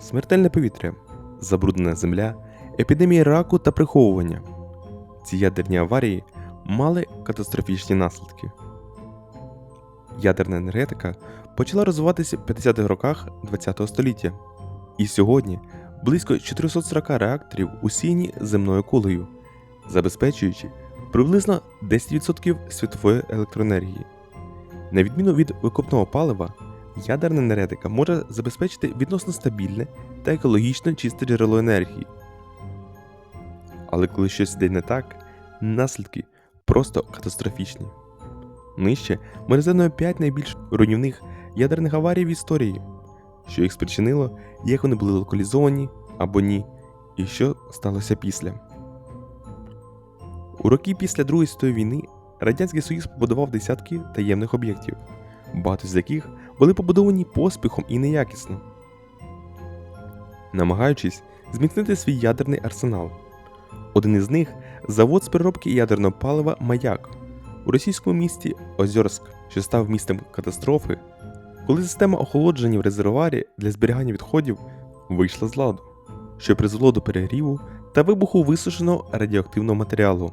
смертельне повітря, забруднена земля, епідемія раку та приховування. Ці ядерні аварії мали катастрофічні наслідки. Ядерна енергетика почала розвиватися в 50-х роках ХХ століття, і сьогодні близько 440 реакторів усіяні земною кулею, забезпечуючи приблизно 10% світової електроенергії. На відміну від викопного палива, ядерна енергетика може забезпечити відносно стабільне та екологічно чисте джерело енергії. Але коли щось йде не так, наслідки просто катастрофічні. Нижче ми розглянемо 5 найбільш руйнівних ядерних аварій в історії, що їх спричинило, як вони були локалізовані або ні, і що сталося після. У роки після Другої світової війни Радянський Союз побудував десятки таємних об'єктів, багато з яких були побудовані поспіхом і неякісно, намагаючись зміцнити свій ядерний арсенал. Один із них завод з переробки ядерного палива Маяк у російському місті Озьорськ, що став містом катастрофи, коли система охолодження в резервуарі для зберігання відходів вийшла з ладу, що призвело до перегріву та вибуху висушеного радіоактивного матеріалу,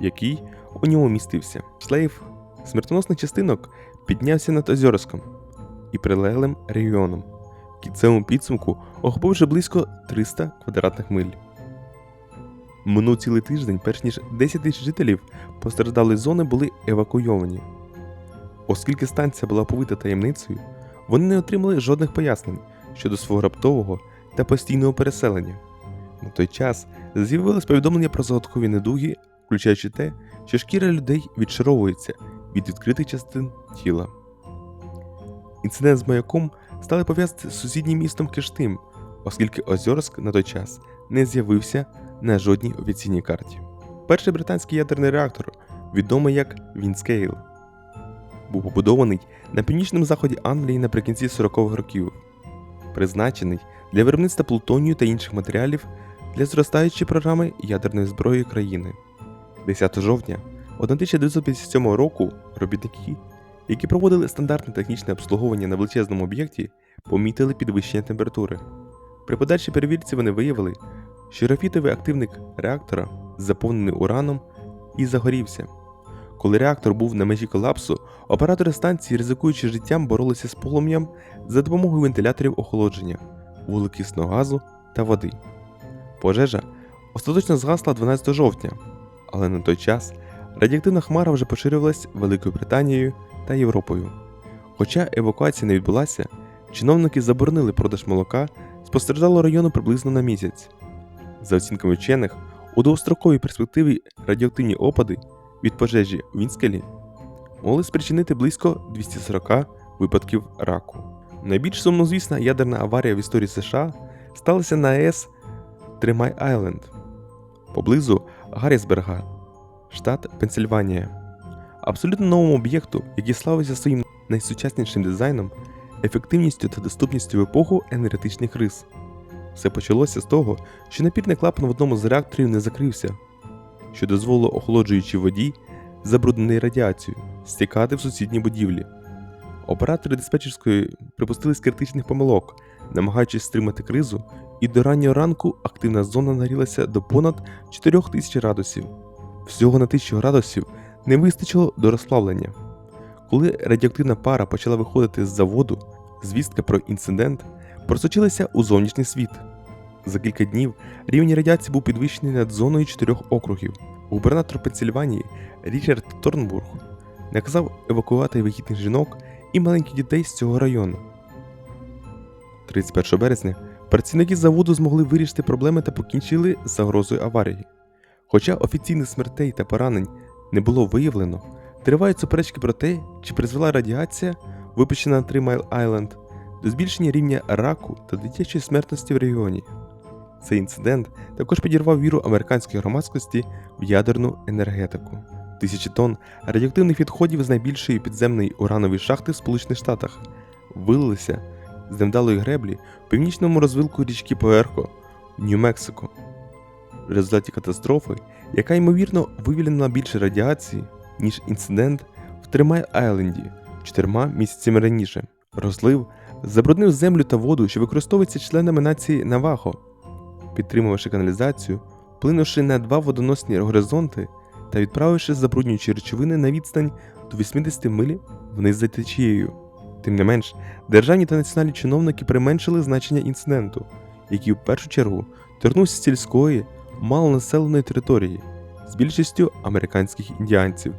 який у ньому містився. Шлейф смертоносних частинок піднявся над Озьорськом і прилеглим регіоном, в кінцевому підсумку охопив вже близько 300 квадратних миль. Минув цілий тиждень, перш ніж 10 тисяч жителів постраждалої зони були евакуйовані. Оскільки станція була повита таємницею, вони не отримали жодних пояснень щодо свого раптового та постійного переселення. На той час з'явилось повідомлення про загадкові недуги, включаючи те, що шкіра людей відшаровується від відкритих частин тіла. Інцидент з маяком стали пов'язати з сусіднім містом Киштим, оскільки Озьорськ на той час не з'явився на жодній офіційній карті. Перший британський ядерний реактор, відомий як Вінскейл, був побудований на північному заході Англії наприкінці 40-х років, призначений для виробництва плутонію та інших матеріалів для зростаючої програми ядерної зброї країни. 10 жовтня 1957 року робітники, які проводили стандартне технічне обслуговування на величезному об'єкті, помітили підвищення температури. При подальшій перевірці вони виявили, що графітовий активник реактора заповнений ураном і загорівся. Коли реактор був на межі колапсу, оператори станції, ризикуючи життям, боролися з полум'ям за допомогою вентиляторів охолодження, вуглекисного газу та води. Пожежа остаточно згасла 12 жовтня, але на той час радіоактивна хмара вже поширювалась Великою Британією та Європою. Хоча евакуація не відбулася, чиновники заборонили продаж молока з району приблизно на місяць. За оцінками вчених, у довгостроковій перспективі радіоактивні опади від пожежі у Вінскелі могли спричинити близько 240 випадків раку. Найбільш сумнозвісна ядерна аварія в історії США сталася на АЕС Тримай Айленд поблизу Гаррісберга, штат Пенсильванія. Абсолютно новому об'єкту, який славився своїм найсучаснішим дизайном, ефективністю та доступністю в епоху енергетичних рис. Все почалося з того, що напірний клапан в одному з реакторів не закрився, що дозволило охолоджуючій воді, забруднений радіацією, стікати в сусідні будівлі. Оператори диспетчерської припустились критичних помилок, намагаючись стримати кризу, і до раннього ранку активна зона нагрілася до понад 4000 градусів. Всього на 1000 градусів не вистачило до розплавлення. Коли радіоактивна пара почала виходити з заводу, звістка про інцидент просочилася у зовнішній світ. За кілька днів рівень радіації був підвищений над зоною чотирьох округів. Губернатор Пенсильванії Річард Торнбург наказав евакуювати вагітних жінок і маленьких дітей з цього району. 31 березня працівники заводу змогли вирішити проблеми та покінчили з загрозою аварії. Хоча офіційних смертей та поранень не було виявлено, тривають суперечки про те, чи призвела радіація, випущена на Три Майл Айленд, до збільшення рівня раку та дитячої смертності в регіоні. Цей інцидент також підірвав віру американської громадськості в ядерну енергетику. Тисячі тонн радіоактивних відходів з найбільшої підземної уранової шахти в Сполучених Штатах вилилися з невдалої греблі в північному розвилку річки Поерко в Нью-Мексико. В результаті катастрофи, яка ймовірно вивільнила більше радіації, ніж інцидент в Тримай Айленді чотирма місяцями раніше. Розлив забруднив землю та воду, що використовуються членами нації Навахо, підтримувавши каналізацію, вплинувши на два водоносні горизонти та відправивши забруднюючі речовини на відстань до 80 миль вниз за течією. Тим не менш, державні та національні чиновники применшили значення інциденту, який в першу чергу торкнувся з сільської, малонаселеної території з більшістю американських індіанців.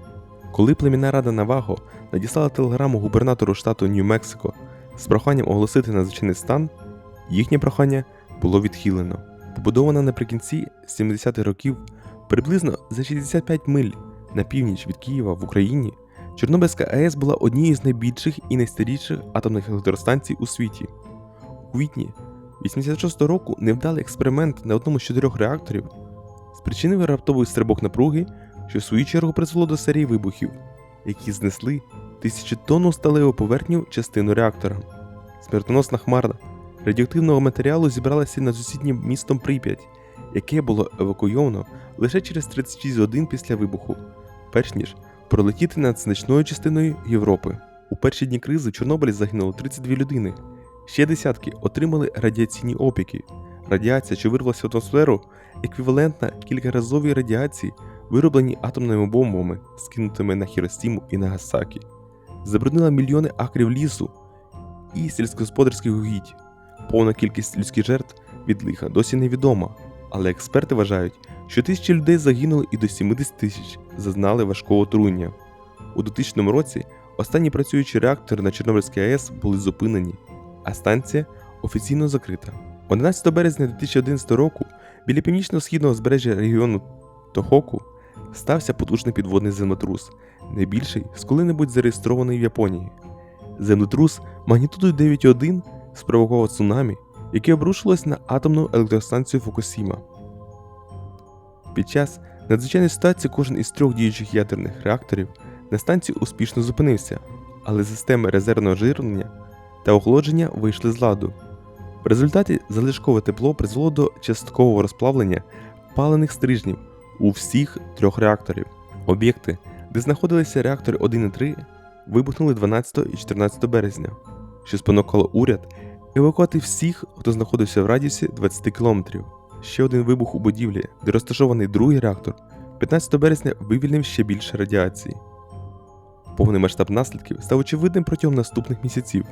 Коли племінна рада Наваго надіслала телеграму губернатору штату Нью-Мексико з проханням оголосити надзвичайний стан, їхнє прохання було відхилено. Побудована наприкінці 70-х років приблизно за 65 миль на північ від Києва в Україні, Чорнобильська АЕС була однією з найбільших і найстаріших атомних електростанцій у світі. У квітні 86 року невдалий експеримент на одному з чотирьох реакторів спричинив раптовий стрибок напруги, що в свою чергу призвело до серії вибухів, які знесли тисячотонну сталеву поверхню частину реактора. Смертоносна хмара радіоактивного матеріалу зібралася над сусіднім містом Прип'ять, яке було евакуйовано лише через 36 годин після вибуху, перш ніж пролетіти над значною частиною Європи. У перші дні кризи в Чорнобилі загинуло 32 людини. Ще десятки отримали радіаційні опіки. Радіація, що вирвалася в атмосферу, еквівалентна кількаразовій радіації, виробленій атомними бомбами, скинутими на Хіросіму і Нагасакі. Забруднила мільйони акрів лісу і сільськогосподарських угідь. Повна кількість людських жертв від лиха досі невідома, але експерти вважають, що тисячі людей загинули і до 70 тисяч зазнали важкого отруєння. У 2000 році останні працюючі реактори на Чорнобильській АЕС були зупинені, а станція офіційно закрита. 11 березня 2011 року біля північно-східного збережжя регіону Тохоку стався потужний підводний землетрус, найбільший з коли-небудь зареєстрований в Японії. Землетрус магнітудою 9,1 спровокував цунамі, яке обрушилось на атомну електростанцію Фукусіма. Під час надзвичайної ситуації кожен із трьох діючих ядерних реакторів на станції успішно зупинився, але системи резервного живлення та охолодження вийшли з ладу. В результаті залишкове тепло призвело до часткового розплавлення палених стрижнів у всіх трьох реакторів. Об'єкти, де знаходилися реактори 1 і 3, вибухнули 12 і 14 березня, що спонукало уряд евакувати всіх, хто знаходився в радіусі 20 кілометрів. Ще один вибух у будівлі, де розташований другий реактор, 15 березня вивільнив ще більше радіації. Повний масштаб наслідків став очевидним протягом наступних місяців,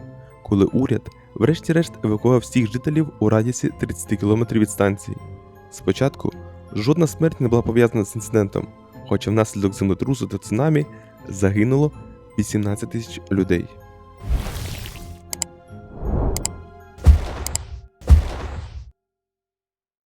коли уряд, врешті-решт, евакував всіх жителів у радіусі 30 км від станції. Спочатку жодна смерть не була пов'язана з інцидентом, хоча внаслідок землетрусу та цунамі загинуло 18 тисяч людей.